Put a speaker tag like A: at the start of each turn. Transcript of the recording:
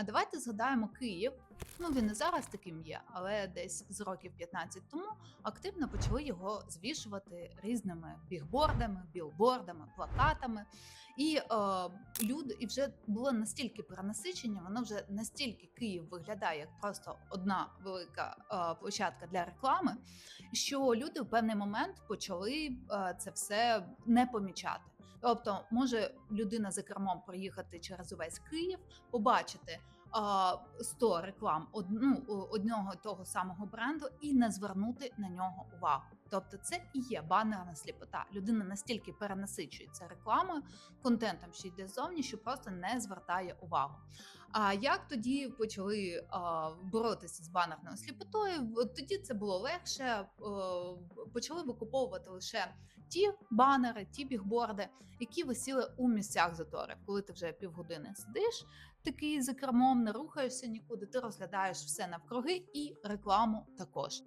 A: А давайте згадаємо Київ. Ну він і зараз таким є, але десь з років 15 тому активно почали його звішувати різними бігбордами, білбордами, плакатами. І е, люди, і вже було настільки перенасичення, воно вже настільки Київ виглядає як просто одна велика е, площадка для реклами, що люди в певний момент почали е, це все не помічати. Тобто, може людина за кермом проїхати через увесь Київ, побачити а, 100 реклам одну одного того самого бренду і не звернути на нього увагу. Тобто, це і є банерна сліпота. Людина настільки перенасичується рекламою, контентом, що йде ззовні, що просто не звертає увагу. А як тоді почали боротися з банерною сліпотою? От Тоді це було легше. Почали викуповувати лише ті банери, ті бігборди, які висіли у місцях затори. Коли ти вже півгодини сидиш, такий за кермом, не рухаєшся нікуди, ти розглядаєш все навкруги і рекламу також.